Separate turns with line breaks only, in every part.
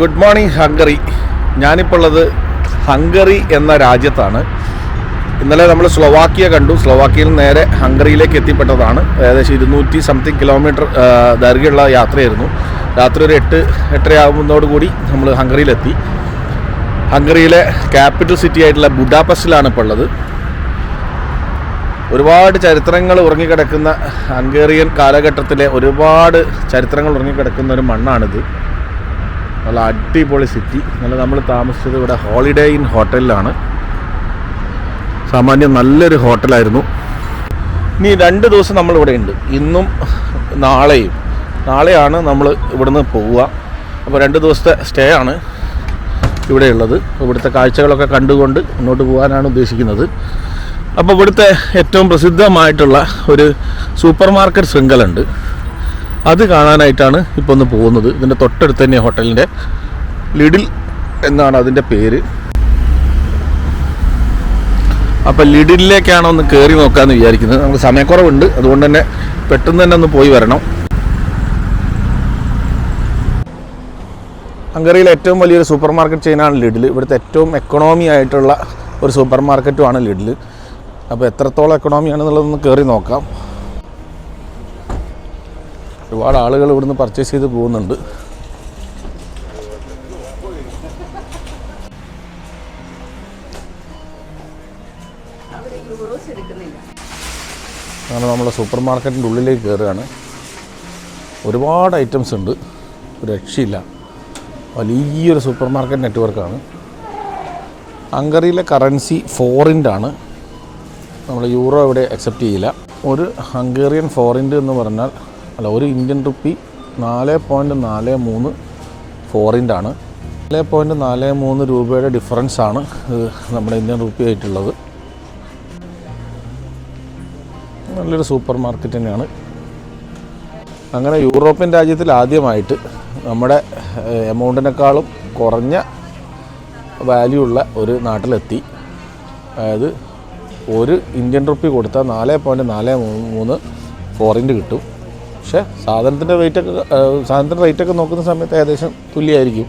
Good morning Hungary ഞാനിപ്പോൾ ഉള്ളത് Hungary എന്ന രാജ്യത്താണ്. ഇന്നലെ നമ്മൾ സ്ലൊവാക്കിയ കണ്ടു. സ്ലൊവാക്കിയയിൽ നേരെ ഹംഗറിയിലേക്ക് എത്തിപ്പെട്ടതാണ്. ഏകദേശം ഇരുന്നൂറ്റി സംതിങ് കിലോമീറ്റർ ദൈർഘ്യമുള്ള യാത്രയായിരുന്നു. രാത്രി ഒരു എട്ട് എട്ടരയാകുന്നതോടുകൂടി നമ്മൾ ഹംഗറിയിലെത്തി. ഹംഗറിയിലെ ക്യാപിറ്റൽ സിറ്റി ആയിട്ടുള്ള ബുഡാപസ്റ്റിലാണ് ഇപ്പോൾ ഉള്ളത്. ഒരുപാട് ചരിത്രങ്ങൾ ഉറങ്ങിക്കിടക്കുന്ന ഹംഗേറിയൻ കാലഘട്ടത്തിലെ ഒരുപാട് ചരിത്രങ്ങൾ ഉറങ്ങിക്കിടക്കുന്ന ഒരു മണ്ണാണിത്. നല്ല അടിപൊളി സിറ്റി നല്ല നമ്മൾ താമസിച്ചത് ഇവിടെ ഹോളിഡേ ഇൻ ഹോട്ടലിലാണ് സാമാന്യം നല്ലൊരു ഹോട്ടലായിരുന്നു ഇനി രണ്ട് ദിവസം നമ്മൾ ഇവിടെ ഉണ്ട്. ഇന്നും നാളെയും. നാളെയാണ് നമ്മൾ ഇവിടുന്ന് പോവുക. അപ്പോൾ രണ്ട് ദിവസത്തെ സ്റ്റേ ആണ് ഇവിടെയുള്ളത് ഇവിടുത്തെ കാഴ്ചകളൊക്കെ കണ്ടുകൊണ്ട് മുന്നോട്ട് പോകാനാണ് ഉദ്ദേശിക്കുന്നത്. അപ്പോൾ ഇവിടുത്തെ ഏറ്റവും പ്രസിദ്ധമായിട്ടുള്ള ഒരു സൂപ്പർ മാർക്കറ്റ് ശൃംഖലുണ്ട് അത് കാണാനായിട്ടാണ് ഇപ്പോൾ ഒന്ന് പോകുന്നത്. ഇതിന്റെ തൊട്ടടുത്ത് തന്നെ ഹോട്ടലിന്റെ ലിഡിൽ എന്നാണ് അതിന്റെ പേര്. അപ്പോൾ ലിഡിലേക്കാണ് ഒന്ന് കയറി നോക്കാമെന്ന് വിചാരിക്കുന്നത്. നമുക്ക് സമയക്കുറവുണ്ട്. അതുകൊണ്ട് തന്നെ പെട്ടെന്ന് തന്നെ ഒന്ന് പോയി വരണം. ഹംഗറിയിലെ ഏറ്റവും വലിയൊരു സൂപ്പർ മാർക്കറ്റ് ചെയിനാണ് ലിഡിൽ. ഇവിടുത്തെ ഏറ്റവും എക്കണോമി ആയിട്ടുള്ള ഒരു സൂപ്പർ മാർക്കറ്റുമാണ് ലിഡിൽ. അപ്പോൾ എത്രത്തോളം എക്കണോമി ആണെന്നുള്ളതൊന്ന് കയറി നോക്കാം. ഒരുപാട് ആളുകൾ ഇവിടുന്ന് പർച്ചേസ് ചെയ്ത് പോകുന്നുണ്ട്. അങ്ങനെ നമ്മൾ സൂപ്പർ മാർക്കറ്റിന്റെ ഉള്ളിലേക്ക് കയറുകയാണ്. ഒരുപാട് ഐറ്റംസ് ഉണ്ട്. രക്ഷയില്ല. വലിയൊരു സൂപ്പർ മാർക്കറ്റ് നെറ്റ്വർക്കാണ് ഹംഗറിയിലെ കറൻസി ഫോറിന്റെ ആണ്. നമ്മൾ യൂറോ ഇവിടെ അക്സെപ്റ്റ് ചെയ്യില്ല. ഒരു ഹംഗേറിയൻ ഫോറിന്റെ എന്ന് പറഞ്ഞാൽ അല്ല ഒരു ഇന്ത്യൻ റുപ്പി നാല് പോയിന്റ് നാല് മൂന്ന് ഫോറിന്റെ ആണ്. നാല് പോയിന്റ് നാല് മൂന്ന് രൂപയുടെ ഡിഫറൻസ് ആണ് നമ്മുടെ ഇന്ത്യൻ റുപ്പി ആയിട്ടുള്ളത്. നല്ലൊരു സൂപ്പർ മാർക്കറ്റ് തന്നെയാണ്. അങ്ങനെ യൂറോപ്യൻ രാജ്യത്തിൽ ആദ്യമായിട്ട് നമ്മുടെ എമൗണ്ടിനേക്കാളും കുറഞ്ഞ വാല്യൂ ഉള്ള ഒരു നാട്ടിലെത്തി. അതായത് ഒരു ഇന്ത്യൻ റുപ്പി കൊടുത്താൽ നാല് പോയിന്റ് നാല് മൂന്ന് ഫോറിന്റ് കിട്ടും. പക്ഷേ സാധനത്തിന്റെ റേറ്റൊക്കെ സാധനത്തിന്റെ റേറ്റൊക്കെ നോക്കുന്ന സമയത്ത് ഏകദേശം തുല്യമായിരിക്കും.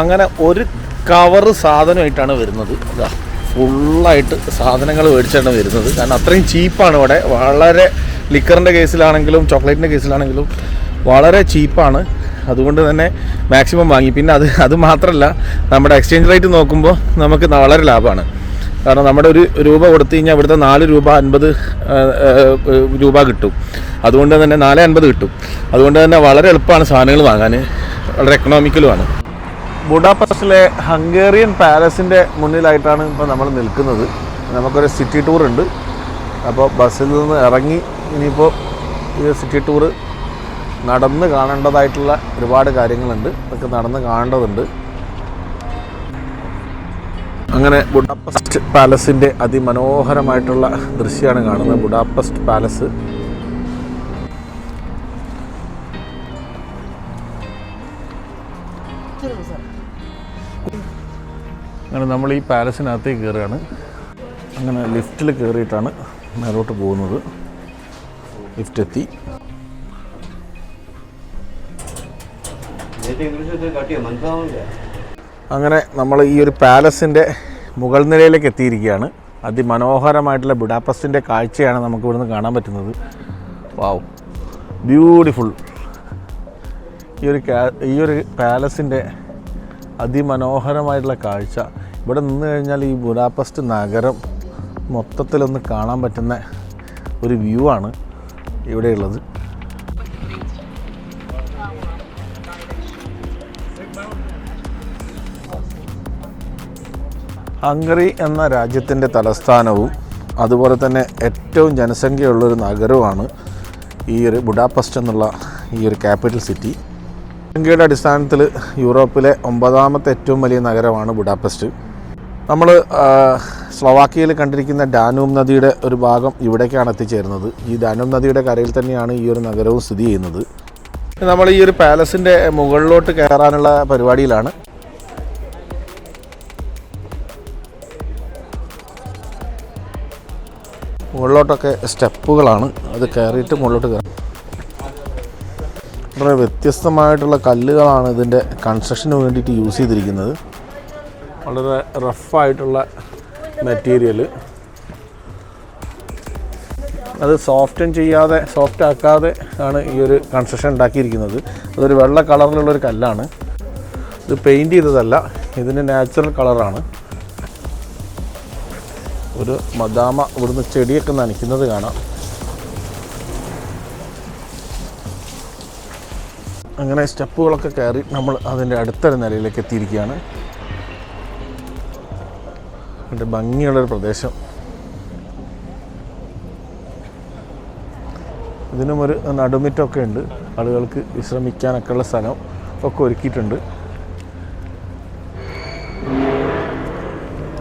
അങ്ങനെ ഒരു കവറ് സാധനമായിട്ടാണ് വരുന്നത്. ഇതാ ഫുള്ളായിട്ട് സാധനങ്ങൾ മേടിച്ചാണ് വരുന്നത്. കാരണം അത്രയും ചീപ്പാണ് ഇവിടെ. വളരെ ലിക്കറിന്റെ കേസിലാണെങ്കിലും ചോക്ലേറ്റിന്റെ കേസിലാണെങ്കിലും വളരെ ചീപ്പാണ് അതുകൊണ്ട് തന്നെ മാക്സിമം വാങ്ങി. പിന്നെ അത് അത് മാത്രമല്ല നമ്മുടെ എക്സ്ചേഞ്ച് റേറ്റ് നോക്കുമ്പോൾ നമുക്ക് വളരെ ലാഭമാണ്. കാരണം നമ്മുടെ ഒരു രൂപ കൊടുത്തു കഴിഞ്ഞാൽ ഇവിടുത്തെ നാല് രൂപ അൻപത് രൂപ കിട്ടും. അതുകൊണ്ട് തന്നെ നാല് അൻപത് കിട്ടും. അതുകൊണ്ട് തന്നെ വളരെ എളുപ്പമാണ് സാധനങ്ങൾ വാങ്ങാൻ വളരെ എക്കണോമിക്കലുമാണ് ബുഡാപസ്റ്റിലെ ഹംഗേറിയൻ പാലസിന്റെ മുന്നിലായിട്ടാണ് ഇപ്പോൾ നമ്മൾ നിൽക്കുന്നത്. നമുക്കൊരു സിറ്റി ടൂർ ഉണ്ട്. അപ്പോൾ ബസ്സിൽ നിന്ന് ഇറങ്ങി ഇനിയിപ്പോൾ ഈ സിറ്റി ടൂറ് നടന്ന് കാണേണ്ടതായിട്ടുള്ള ഒരുപാട് കാര്യങ്ങളുണ്ട്. അതൊക്കെ നടന്ന് കാണേണ്ടതുണ്ട്. അങ്ങനെ ബുഡാപ്പസ്റ്റ് പാലസിന്റെ അതിമനോഹരമായിട്ടുള്ള ദൃശ്യമാണ് കാണുന്നത്. Budapest palace. അങ്ങനെ നമ്മൾ ഈ പാലസിനകത്തേക്ക് കയറുകയാണ്. അങ്ങനെ ലിഫ്റ്റിൽ കയറിയിട്ടാണ് മേലോട്ട് പോകുന്നത്. ലിഫ്റ്റ് എത്തി. അങ്ങനെ നമ്മൾ ഈ ഒരു പാലസിന്റെ മുകൾ നിലയിലേക്ക് എത്തിയിരിക്കുകയാണ്. അതിമനോഹരമായിട്ടുള്ള ബുഡാപ്പസ്റ്റിന്റെ കാഴ്ചയാണ് നമുക്ക് ഇവിടുന്ന് കാണാൻ പറ്റുന്നത്. Wow beautiful. ഈ ഒരു ഈ ഒരു പാലസിന്റെ അതിമനോഹരമായിട്ടുള്ള കാഴ്ച. ഇവിടെ നിന്ന് കഴിഞ്ഞാൽ ഈ ബുഡാപ്പസ്റ്റ് നഗരം മൊത്തത്തിലൊന്ന് കാണാൻ പറ്റുന്ന ഒരു വ്യൂ ആണ് ഇവിടെയുള്ളത്. ഹംഗറി എന്ന രാജ്യത്തിന്റെ തലസ്ഥാനവും അതുപോലെ തന്നെ ഏറ്റവും ജനസംഖ്യയുള്ളൊരു നഗരവുമാണ് ഈ ഒരു ബുഡാപസ്റ്റ് എന്നുള്ള ഈ ഒരു ക്യാപിറ്റൽ സിറ്റി. ജനസംഖ്യയുടെ അടിസ്ഥാനത്തിൽ യൂറോപ്പിലെ ഒമ്പതാമത്തെ ഏറ്റവും വലിയ നഗരമാണ് ബുഡാപസ്റ്റ്. നമ്മൾ സ്ലൊവാക്കിയയിൽ കണ്ടിരിക്കുന്ന ഡാനൂം നദിയുടെ ഒരു ഭാഗം ഇവിടേക്കാണ് എത്തിച്ചേരുന്നത്. ഈ ഡാനൂം നദിയുടെ കരയിൽ തന്നെയാണ് ഈ ഒരു നഗരവും സ്ഥിതി ചെയ്യുന്നത്. നമ്മൾ ഈ ഒരു പാലസിന്റെ മുകളിലോട്ട് കയറാനുള്ള പരിപാടിയിലാണ്. മുകളിലോട്ടൊക്കെ സ്റ്റെപ്പുകളാണ്. അത് കയറിയിട്ട് മുകളിലോട്ട് കയറാം വളരെ വ്യത്യസ്തമായിട്ടുള്ള കല്ലുകളാണ് ഇതിന്റെ കൺസ്ട്രക്ഷന് വേണ്ടിയിട്ട് യൂസ് ചെയ്തിരിക്കുന്നത്. വളരെ റഫായിട്ടുള്ള മെറ്റീരിയൽ അത് സോഫ്റ്റൻ ചെയ്യാതെ സോഫ്റ്റ് ആക്കാതെ ആണ് ഈ ഒരു കൺസ്ട്രക്ഷൻ ഉണ്ടാക്കിയിരിക്കുന്നത്. അതൊരു വെള്ള കളറിലുള്ളൊരു കല്ലാണ്. ഇത് പെയിന്റ് ചെയ്തതല്ല ഇതിന്റെ നാച്ചുറൽ കളറാണ് ഒരു മദാമ ഇവിടുന്ന് ചെടിയൊക്കെ നനയ്ക്കുന്നത് കാണാം. അങ്ങനെ സ്റ്റെപ്പുകളൊക്കെ കയറി നമ്മൾ അതിന്റെ അടുത്തൊരു നിലയിലേക്ക് എത്തിയിരിക്കുകയാണ്. അതിന്റെ ഭംഗിയുള്ളൊരു പ്രദേശം. ഇതിനും ഒരു നടുമിറ്റമൊക്കെ ഉണ്ട്. ആളുകൾക്ക് വിശ്രമിക്കാനൊക്കെയുള്ള സ്ഥലം ഒക്കെ ഒരുക്കിയിട്ടുണ്ട്.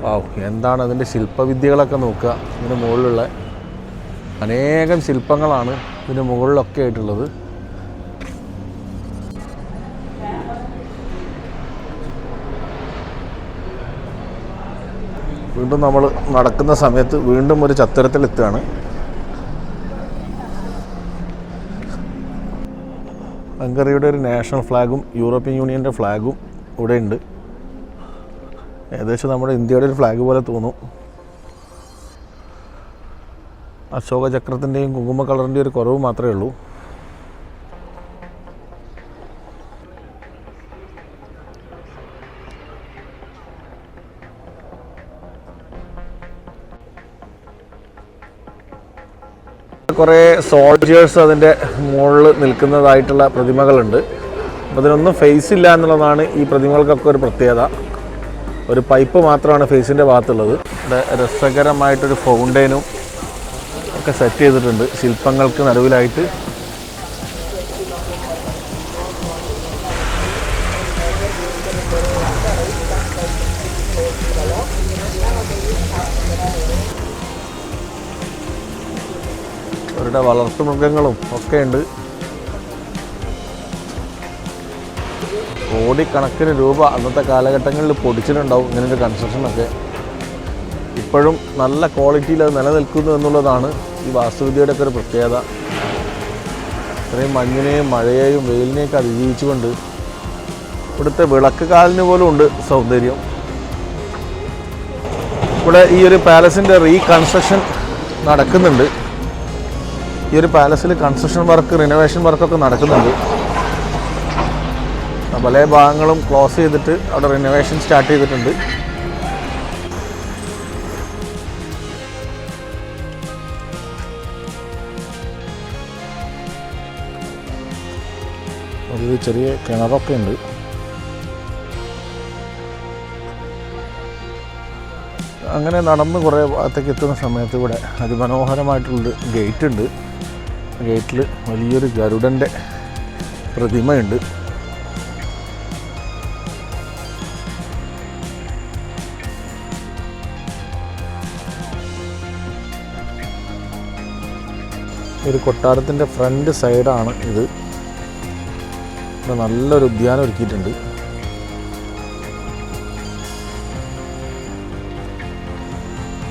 ആ എന്താണ് അതിന്റെ ശില്പവിദ്യകളൊക്കെ നോക്കുക. ഇതിന് മുകളിലുള്ള അനേകം ശില്പങ്ങളാണ് ഇതിന് മുകളിലൊക്കെ ആയിട്ടുള്ളത്. വീണ്ടും നമ്മൾ നടക്കുന്ന സമയത്ത് വീണ്ടും ഒരു ചത്തരത്തിലെത്തുകയാണ്. ഹംഗറിയുടെ ഒരു നാഷണൽ ഫ്ലാഗും യൂറോപ്യൻ യൂണിയന്റെ ഫ്ലാഗും ഇവിടെ ഉണ്ട് ഏകദേശം നമ്മുടെ ഇന്ത്യയുടെ ഒരു ഫ്ലാഗ് പോലെ തോന്നും. അശോക ചക്രത്തിന്റെയും കുങ്കുമ കളറിന്റെയും ഒരു കുറവ് മാത്രമേ ഉള്ളൂ. കുറേ സോൾജേഴ്സ് അതിന്റെ മുകളിൽ നിൽക്കുന്നതായിട്ടുള്ള പ്രതിമകളുണ്ട്. അപ്പോൾ അതിനൊന്നും ഫേസ് ഇല്ല എന്നുള്ളതാണ് ഈ പ്രതിമകൾക്കൊക്കെ ഒരു പ്രത്യേകത. ഒരു പൈപ്പ് മാത്രമാണ് ഫേസിന്റെ ഭാഗത്തുള്ളത്. ഇവിടെ രസകരമായിട്ടൊരു ഫൗണ്ടൈനും ഒക്കെ സെറ്റ് ചെയ്തിട്ടുണ്ട്. ശില്പങ്ങൾക്ക് നടുവിലായിട്ട്. അവരുടെ വളർത്തുമൃഗങ്ങളും ഒക്കെ ഉണ്ട്. കോടിക്കണക്കിന് രൂപ അന്നത്തെ കാലഘട്ടങ്ങളിൽ പൊടിച്ചിട്ടുണ്ടാവും ഇങ്ങനൊരു കൺസ്ട്രക്ഷനൊക്കെ ഇപ്പോഴും നല്ല ക്വാളിറ്റിയിൽ അത് നിലനിൽക്കുന്നു എന്നുള്ളതാണ് ഈ വാസ്തുവിദ്യയുടെ ഒക്കെ ഒരു പ്രത്യേകത. ഇത്രയും മഞ്ഞിനെയും മഴയെയും വെയിലിനെയൊക്കെ അതിജീവിച്ചുകൊണ്ട് ഇവിടുത്തെ വിളക്ക് കാലിന് പോലും ഉണ്ട് സൗന്ദര്യം. ഇവിടെ ഈ ഒരു പാലസിന്റെ റീകൺസ്ട്രക്ഷൻ നടക്കുന്നുണ്ട്. ഈ ഒരു പാലസിൽ കൺസ്ട്രക്ഷൻ വർക്ക് റിനോവേഷൻ വർക്കൊക്കെ നടക്കുന്നുണ്ട്. പല ഭാഗങ്ങളും ക്ലോസ് ചെയ്തിട്ട് അവിടെ റിനോവേഷൻ സ്റ്റാർട്ട് ചെയ്തിട്ടുണ്ട്. ഒരു ചെറിയ കിണറൊക്കെ ഉണ്ട്. അങ്ങനെ നടന്ന് കുറേ ഭാഗത്തേക്ക് എത്തുന്ന സമയത്ത് ഇവിടെ അതിമനോഹരമായിട്ടുള്ളൊരു ഗേറ്റ് ഉണ്ട് ഗേറ്റിൽ വലിയൊരു ഗരുഡന്റെ പ്രതിമയുണ്ട്. ഒരു കൊട്ടാരത്തിന്റെ ഫ്രണ്ട് സൈഡാണ് ഇത്. ഇവിടെ നല്ലൊരു ഉദ്യാനം ഒരുക്കിയിട്ടുണ്ട്.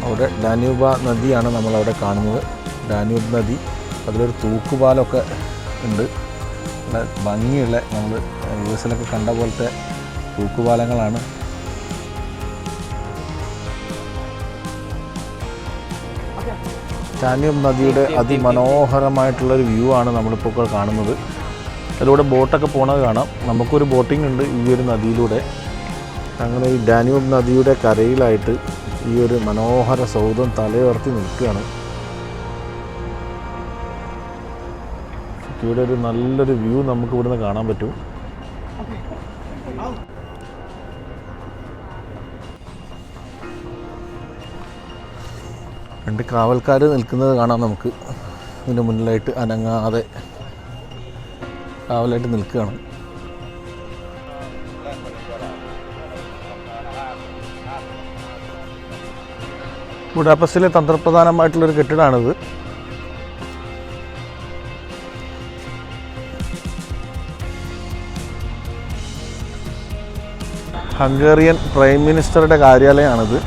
അവിടെ ഡാന്യൂബ നദിയാണ് നമ്മളവിടെ കാണുന്നത്. ഡാന്യൂബ് നദി അതിലൊരു തൂക്കുപാലമൊക്കെ ഉണ്ട്. ഭംഗിയുള്ള നമ്മൾ യു എസിലൊക്കെ കണ്ട പോലത്തെ തൂക്കുപാലങ്ങളാണ്. ഡാന്യൂബ് നദിയുടെ അതിമനോഹരമായിട്ടുള്ളൊരു വ്യൂ ആണ് നമ്മളിപ്പോൾ ഇപ്പോൾ കാണുന്നത്. അതിലൂടെ ബോട്ടൊക്കെ പോണത് കാണാം. നമുക്കൊരു ബോട്ടിംഗ് ഉണ്ട് ഈ ഒരു നദിയിലൂടെ. അങ്ങനെ ഈ ഡാന്യൂബ് നദിയുടെ കരയിലായിട്ട് ഈ ഒരു മനോഹര സൗധം തലയുയർത്തി നിൽക്കുകയാണ്. ഇവിടെ ഒരു നല്ലൊരു വ്യൂ നമുക്ക് ഇവിടുന്ന് കാണാൻ പറ്റും. രണ്ട് കാവൽക്കാർ നിൽക്കുന്നത് കാണാം നമുക്ക്. ഇതിന്റെ മുന്നിലായിട്ട് അനങ്ങാതെ കാവലായിട്ട് നിൽക്കുകയാണ്. ബുഡാപ്പസ്റ്റിലെ തന്ത്രപ്രധാനമായിട്ടുള്ളൊരു കെട്ടിടമാണിത് ഹംഗേറിയൻ പ്രൈം മിനിസ്റ്ററുടെ കാര്യാലയമാണിത്.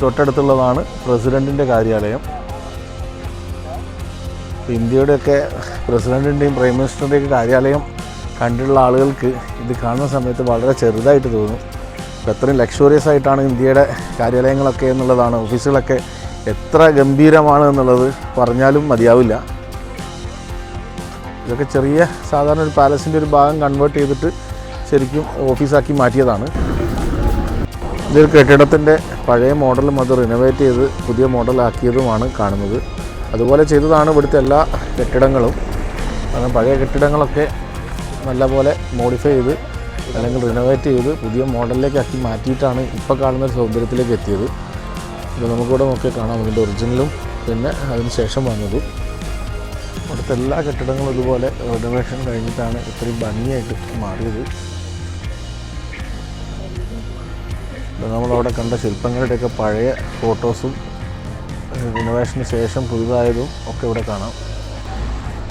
തൊട്ടടുത്തുള്ളതാണ് പ്രസിഡന്റിന്റെ കാര്യാലയം. ഇന്ത്യയുടെയൊക്കെ പ്രസിഡന്റിന്റെയും പ്രൈം മിനിസ്റ്ററിന്റെയൊക്കെ കാര്യാലയം കണ്ടിട്ടുള്ള ആളുകൾക്ക് ഇത് കാണുന്ന സമയത്ത് വളരെ ചെറുതായിട്ട് തോന്നും. അപ്പോൾ എത്രയും ലക്ഷറിയസ് ആയിട്ടാണ് ഇന്ത്യയുടെ കാര്യാലയങ്ങളൊക്കെ എന്നുള്ളതാണ്. ഓഫീസുകളൊക്കെ എത്ര ഗംഭീരമാണ് എന്നുള്ളത് പറഞ്ഞാലും മതിയാവില്ല. ഇതൊക്കെ ചെറിയ സാധാരണ ഒരു പാലസിന്റെ ഒരു ഭാഗം കൺവേർട്ട് ചെയ്തിട്ട് ശരിക്കും ഓഫീസാക്കി മാറ്റിയതാണ്. ഇതൊരു കെട്ടിടത്തിന്റെ പഴയ മോഡലും അത് റിനോവേറ്റ് ചെയ്ത് പുതിയ മോഡലാക്കിയതുമാണ് കാണുന്നത്. അതുപോലെ ചെയ്തതാണ് ഇവിടുത്തെ എല്ലാ കെട്ടിടങ്ങളും. കാരണം പഴയ കെട്ടിടങ്ങളൊക്കെ നല്ലപോലെ മോഡിഫൈ ചെയ്ത് അല്ലെങ്കിൽ റിനോവേറ്റ് ചെയ്ത് പുതിയ മോഡലിലേക്ക് ആക്കി മാറ്റിയിട്ടാണ് ഇപ്പോൾ കാണുന്ന ഒരു സൗന്ദര്യത്തിലേക്ക് എത്തിയത്. ഇത് നമുക്കിവിടെ നോക്കി കാണാം. ഇതിന്റെ ഒറിജിനലും പിന്നെ അതിന് ശേഷം വന്നതും. ഇവിടുത്തെ എല്ലാ കെട്ടിടങ്ങളും ഇതുപോലെ റിനോവേഷൻ കഴിഞ്ഞിട്ടാണ് ഇത്രയും ഭംഗിയായിട്ട് മാറിയത്. നമ്മളവിടെ കണ്ട ശില്പങ്ങളുടെയൊക്കെ പഴയ ഫോട്ടോസും റിനോവേഷന് ശേഷം പുതുതായതും ഒക്കെ ഇവിടെ കാണാം.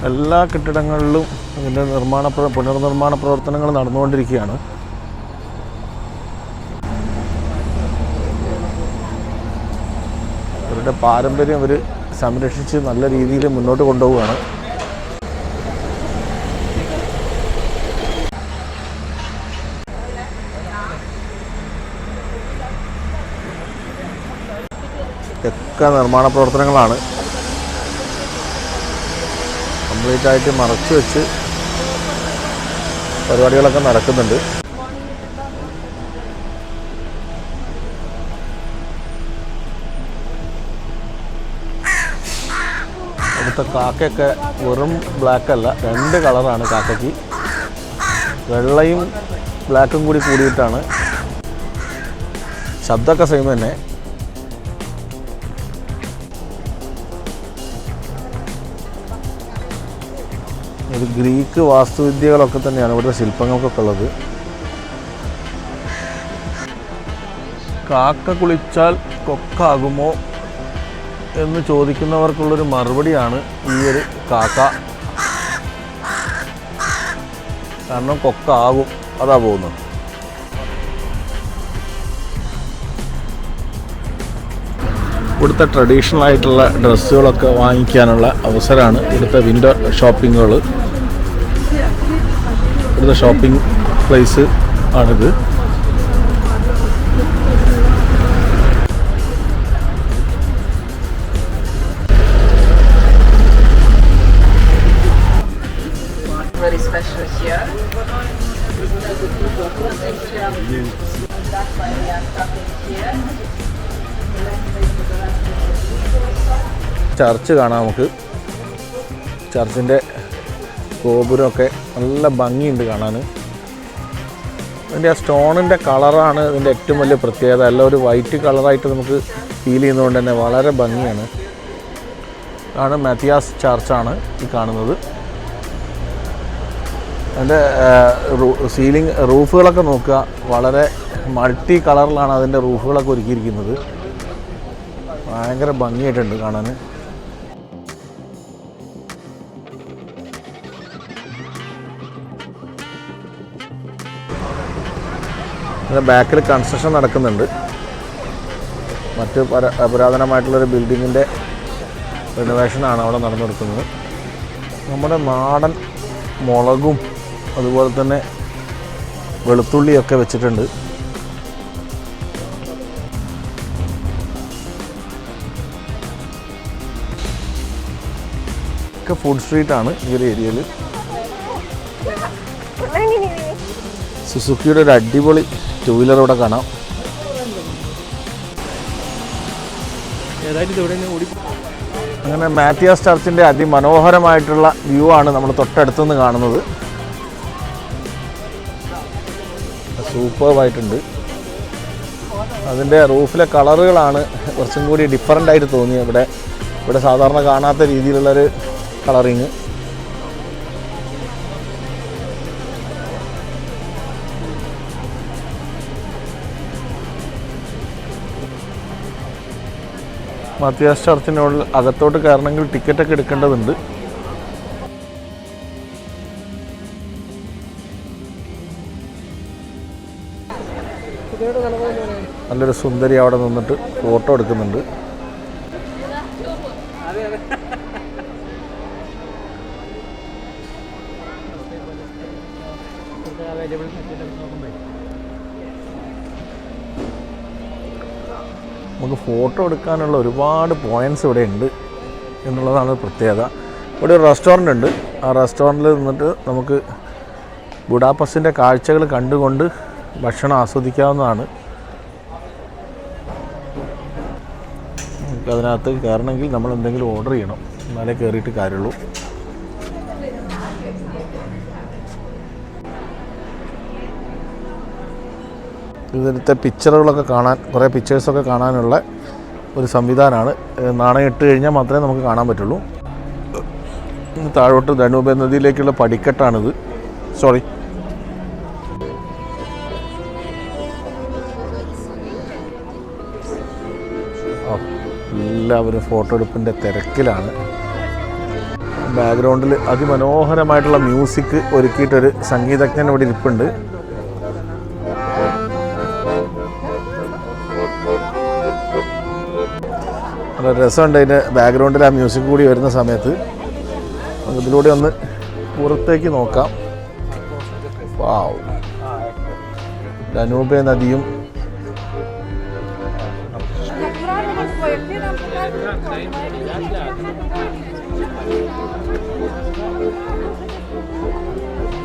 എല്ലാ കെട്ടിടങ്ങളിലും ഇതിന്റെ നിർമ്മാണ പുനർനിർമ്മാണ പ്രവർത്തനങ്ങൾ നടന്നുകൊണ്ടിരിക്കുകയാണ്. അവരുടെ പാരമ്പര്യം അവർ സംരക്ഷിച്ച് നല്ല രീതിയിൽ മുന്നോട്ട് കൊണ്ടുപോവുകയാണ്. ഒക്കെ നിർമ്മാണ പ്രവർത്തനങ്ങളാണ്. കംപ്ലീറ്റ് ആയിട്ട് മറച്ചു വെച്ച് പരിപാടികളൊക്കെ നടക്കുന്നുണ്ട്. അവിടുത്തെ കാക്കയൊക്കെ വെറും ബ്ലാക്ക് അല്ല രണ്ട് കളറാണ് കാക്കയ്ക്ക്. വെള്ളയും ബ്ലാക്കും കൂടി കൂടിയിട്ടാണ്. ശബ്ദമൊക്കെ സെയിം തന്നെ. ഒരു ഗ്രീക്ക് വാസ്തുവിദ്യകളൊക്കെ തന്നെയാണ് ഇവിടുത്തെ ശില്പങ്ങൾക്കൊക്കെ ഉള്ളത്. കാക്ക കുളിച്ചാൽ കൊക്കാകുമോ എന്ന് ചോദിക്കുന്നവർക്കുള്ളൊരു മറുപടിയാണ് ഈ ഒരു കാക്ക. കാരണം കൊക്കാകും അതാ പോകുന്നത്. ഇവിടുത്തെ ട്രഡീഷണൽ ആയിട്ടുള്ള ഡ്രസ്സുകളൊക്കെ വാങ്ങിക്കാനുള്ള അവസരമാണ് ഇവിടുത്തെ വിൻഡോ ഷോപ്പിങ്ങുകൾ. ഇവിടുത്തെ ഷോപ്പിംഗ് പ്ലേസ് ആണിത്
very special here.
ചർച്ച് കാണാം നമുക്ക് ചർച്ചിന്റെ ഗോപുരമൊക്കെ നല്ല ഭംഗിയുണ്ട് കാണാൻ. അതിന്റെ ആ സ്റ്റോണിന്റെ കളറാണ് ഇതിന്റെ ഏറ്റവും വലിയ പ്രത്യേകത. അല്ല ഒരു വൈറ്റ് കളറായിട്ട് നമുക്ക് ഫീൽ ചെയ്യുന്നതുകൊണ്ട് തന്നെ വളരെ ഭംഗിയാണ്. ആണ് മാത്യാസ് ചർച്ചാണ് ഈ കാണുന്നത്. അതിന്റെ സീലിംഗ് റൂഫുകളൊക്കെ നോക്കുക. വളരെ മൾട്ടി കളറിലാണ് അതിന്റെ റൂഫുകളൊക്കെ ഒരുക്കിയിരിക്കുന്നത്. ഭയങ്കര ഭംഗിയായിട്ടുണ്ട് കാണാൻ. ഇതിന്റെ ബാക്കിൽ കൺസ്ട്രക്ഷൻ നടക്കുന്നുണ്ട്. മറ്റ് പര- പുരാതനമായിട്ടുള്ളൊരു ബിൽഡിങ്ങിന്റെ റിനോവേഷനാണ് അവിടെ നടന്നു കൊടുക്കുന്നത് നമ്മുടെ നാടൻ മുളകും അതുപോലെ തന്നെ വെളുത്തുള്ളിയൊക്കെ വെച്ചിട്ടുണ്ട്. ഒക്കെ ഫുഡ് സ്ട്രീറ്റാണ് ഈ ഒരു ഏരിയയിൽ സുസുക്കിയുടെ ഒരു അടിപൊളി ടൂ വീലർ ഇവിടെ കാണാം. അങ്ങനെ മാത്യാസ് ചർച്ചിന്റെ അതിമനോഹരമായിട്ടുള്ള വ്യൂ ആണ് നമ്മൾ തൊട്ടടുത്തുനിന്ന് കാണുന്നത്. സൂപ്പർവായിട്ടുണ്ട്. അതിന്റെ റൂഫിലെ കളറുകളാണ് കുറച്ചും കൂടി ഡിഫറന്റ് ആയിട്ട് തോന്നിയത്. ഇവിടെ ഇവിടെ സാധാരണ കാണാത്ത രീതിയിലുള്ളൊരു കളറിങ്. മാത്യാസ് ചർച്ചിനുള്ളിൽ അകത്തോട്ട് കയറണമെങ്കിൽ ടിക്കറ്റൊക്കെ എടുക്കേണ്ടതുണ്ട്. നല്ലൊരു സുന്ദരി അവിടെ നിന്നിട്ട് ഫോട്ടോ എടുക്കുന്നുണ്ട്.
വെജിറ്റബിൾസ്
നമുക്ക് ഫോട്ടോ എടുക്കാനുള്ള ഒരുപാട് പോയിന്റ്സ് ഇവിടെ ഉണ്ട് എന്നുള്ളതാണ് പ്രത്യേകത. ഇവിടെ ഒരു റെസ്റ്റോറന്റ് ഉണ്ട്. ആ റെസ്റ്റോറന്റിൽ നിന്നിട്ട് നമുക്ക് ബുഡാപ്പസിന്റെ കാഴ്ചകൾ കണ്ടുകൊണ്ട് ഭക്ഷണം ആസ്വദിക്കാവുന്നതാണ്. നമുക്കതിനകത്ത് കയറണമെങ്കിൽ നമ്മൾ എന്തെങ്കിലും ഓർഡർ ചെയ്യണം. എന്നാലേ കയറിയിട്ട് കാര്യമുള്ളൂ. ഇതിലത്തെ പിക്ചറുകളൊക്കെ കാണാൻ കുറേ പിക്ചേഴ്സൊക്കെ കാണാനുള്ള ഒരു സംവിധാനമാണ് നാണയം ഇട്ട് കഴിഞ്ഞാൽ മാത്രമേ നമുക്ക് കാണാൻ പറ്റുള്ളൂ. താഴോട്ട് ധനുബ നദിയിലേക്കുള്ള പടിക്കെട്ടാണിത്. സോറി എല്ലാവരും ഫോട്ടോ എടുപ്പിന്റെ തിരക്കിലാണ്. ബാക്ക്ഗ്രൗണ്ടിൽ അതിമനോഹരമായിട്ടുള്ള മ്യൂസിക് ഒരുക്കിയിട്ടൊരു സംഗീതജ്ഞൻ ഇവിടെ ഇരിപ്പുണ്ട്. നല്ല രസമുണ്ട് അതിന്റെ ബാക്ക്ഗ്രൗണ്ടിൽ ആ മ്യൂസിക് കൂടി വരുന്ന സമയത്ത്. ഇതിലൂടെ ഒന്ന് പുറത്തേക്ക് നോക്കാം. വാവ് ഡനൂബെ നദിയും.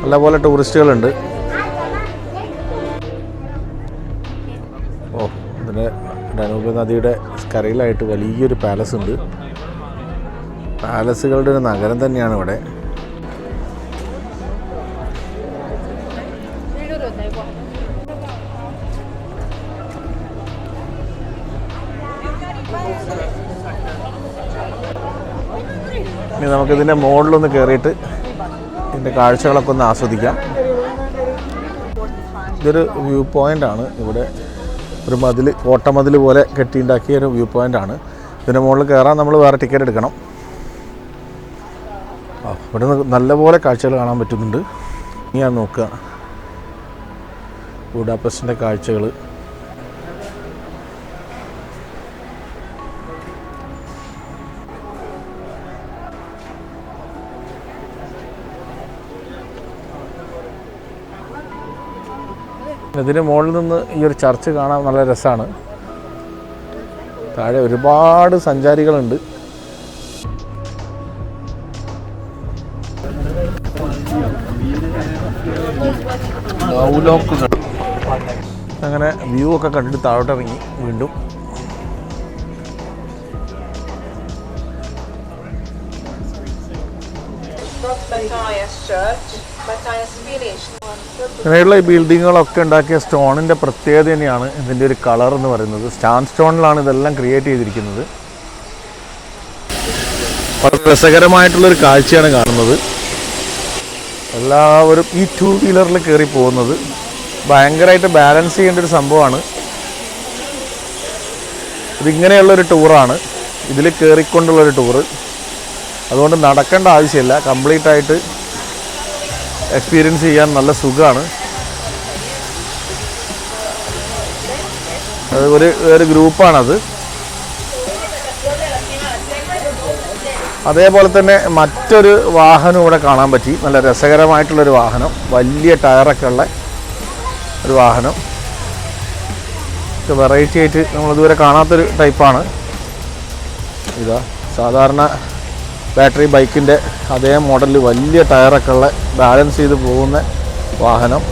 നല്ലപോലെ ടൂറിസ്റ്റുകളുണ്ട്. ഓ ഇതിന് ഡനൂബ് നദിയുടെ കരയിലായിട്ട് വലിയൊരു പാലസ് ഉണ്ട്. പാലസുകളുടെ ഒരു നഗരം തന്നെയാണ് ഇവിടെ. ഇനി നമുക്കിതിന്റെ മുകളിലൊന്ന് കയറിയിട്ട് ഇതിന്റെ കാഴ്ചകളൊക്കെ ഒന്ന് ആസ്വദിക്കാം. ഇതൊരു വ്യൂ ആണ് ഇവിടെ. ഒരു മതിൽ കോട്ടമതിൽ പോലെ കെട്ടിയുണ്ടാക്കിയ ഒരു വ്യൂ പോയിന്റാണ് ഇതിന്റെ മുകളിൽ കയറാൻ നമ്മൾ വേറെ ടിക്കറ്റ് എടുക്കണം. ഇവിടെ നിന്ന് നല്ലപോലെ കാഴ്ചകൾ കാണാൻ പറ്റുന്നുണ്ട്. ഞാൻ നോക്കുക. ബുഡാപെസ്റ്റിന്റെ കാഴ്ചകൾ ഇതിന് മുകളിൽ നിന്ന് ഈ ഒരു ചർച്ച് കാണാൻ നല്ല രസമാണ്. താഴെ ഒരുപാട് സഞ്ചാരികളുണ്ട്. അങ്ങനെ വ്യൂ ഒക്കെ കണ്ടിട്ട് താഴോട്ട് ഇറങ്ങി വീണ്ടും.
Church.
ഇങ്ങനെയുള്ള ഈ ബിൽഡിങ്ങുകളൊക്കെ ഉണ്ടാക്കിയ സ്റ്റോണിന്റെ പ്രത്യേകത തന്നെയാണ് ഇതിന്റെ ഒരു കളർ എന്ന് പറയുന്നത്. സ്റ്റാൻ സ്റ്റോണിലാണ് ഇതെല്ലാം ക്രിയേറ്റ് ചെയ്തിരിക്കുന്നത്. വളരെ രസകരമായിട്ടുള്ളൊരു കാഴ്ചയാണ് കാണുന്നത്. എല്ലാവരും ഈ ടു വീലറിൽ കയറി പോകുന്നത് ഭയങ്കരമായിട്ട് ബാലൻസ് ചെയ്യേണ്ട ഒരു സംഭവമാണ്. ഇതിങ്ങനെയുള്ളൊരു ടൂറാണ് ഇതിൽ കയറിക്കൊണ്ടുള്ളൊരു ടൂറ് അതുകൊണ്ട് നടക്കേണ്ട ആവശ്യമില്ല. കംപ്ലീറ്റ് ആയിട്ട് എക്സ്പീരിയൻസ് ചെയ്യാൻ നല്ല സുഖമാണ് അത് ഒരു ഒരു ഗ്രൂപ്പാണത്. അതേപോലെ തന്നെ മറ്റൊരു വാഹനം ഇവിടെ കാണാൻ പറ്റി. നല്ല രസകരമായിട്ടുള്ളൊരു വാഹനം. വലിയ ടയറൊക്കെ ഉള്ള ഒരു വാഹനം. വെറൈറ്റി ആയിട്ട് നമ്മളിതുവരെ കാണാത്തൊരു ടൈപ്പാണ് ഇതാ സാധാരണ ബാറ്ററി ബൈക്കിന്റെ അതേ മോഡലിൽ വലിയ ടയറൊക്കെ ഉള്ള ബാലൻസ് ചെയ്ത് പോകുന്ന വാഹനം.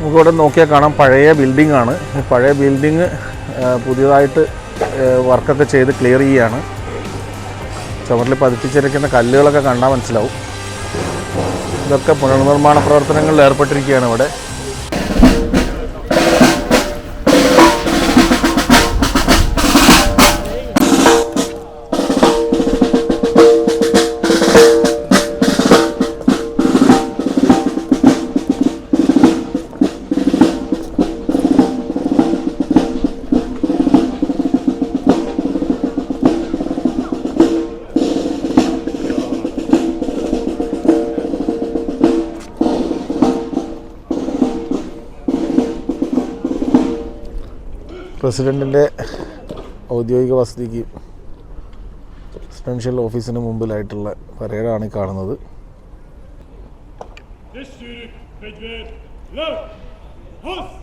നമുക്കിവിടെ നോക്കിയാൽ കാണാം പഴയ ബിൽഡിംഗ് ആണ്. പഴയ ബിൽഡിങ് പുതിയതായിട്ട് വർക്കൊക്കെ ചെയ്ത് ക്ലിയർ ചെയ്യുകയാണ് ചുമരിൽ പതിപ്പിച്ചിരിക്കുന്ന കല്ലുകളൊക്കെ കണ്ടാൽ മനസ്സിലാവും. ഇതൊക്കെ പുനർനിർമ്മാണ പ്രവർത്തനങ്ങളിൽ ഏർപ്പെട്ടിരിക്കുകയാണ് ഇവിടെ. പ്രസിഡന്റിന്റെ ഔദ്യോഗിക വസതിക്ക് പ്രസിഡൻഷ്യൽ ഓഫീസിന് മുമ്പിലായിട്ടുള്ള പരേഡാണ് കാണുന്നത്
it. Let's do Hos!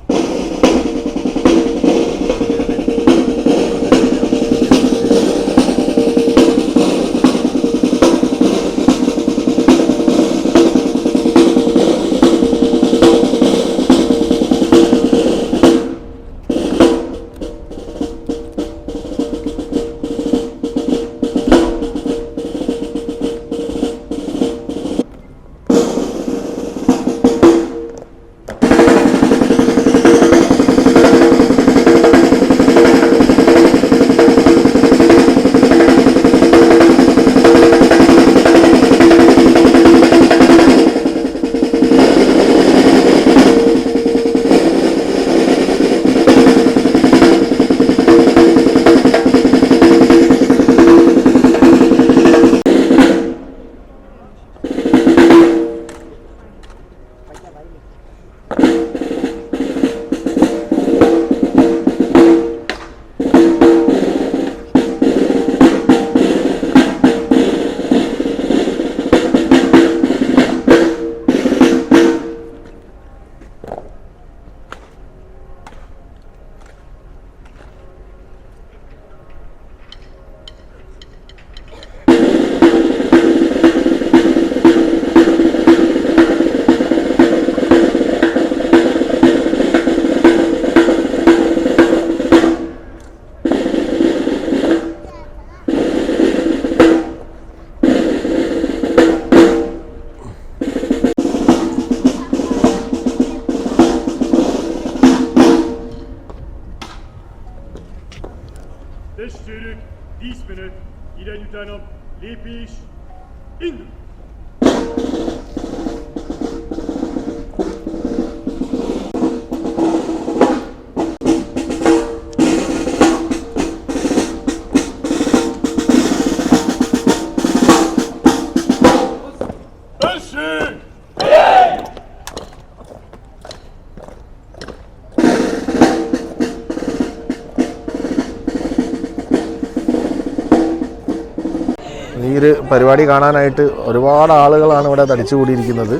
പരിപാടി കാണാനായിട്ട് ഒരുപാട് ആളുകളാണ് ഇവിടെ തടിച്ചുകൂടിയിരിക്കുന്നത്.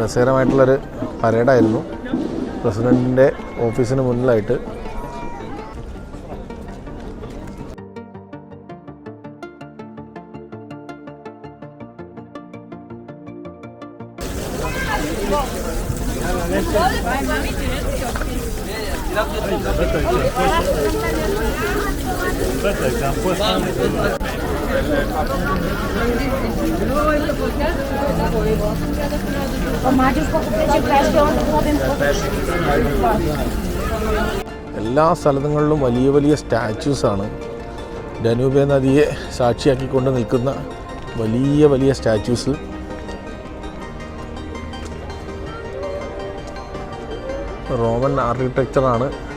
രസകരമായിട്ടുള്ളൊരു പരേഡായിരുന്നു. പ്രസിഡന്റിന്റെ ഓഫീസിന് മുന്നിലായിട്ട്. എല്ലാ സ്ഥലങ്ങളിലും വലിയ വലിയ സ്റ്റാച്യൂസാണ്. ഡനൂബെ നദിയെ സാക്ഷിയാക്കിക്കൊണ്ട് നിൽക്കുന്ന വലിയ വലിയ സ്റ്റാച്യൂസ്. ആർക്കിടെക്ചറാണ്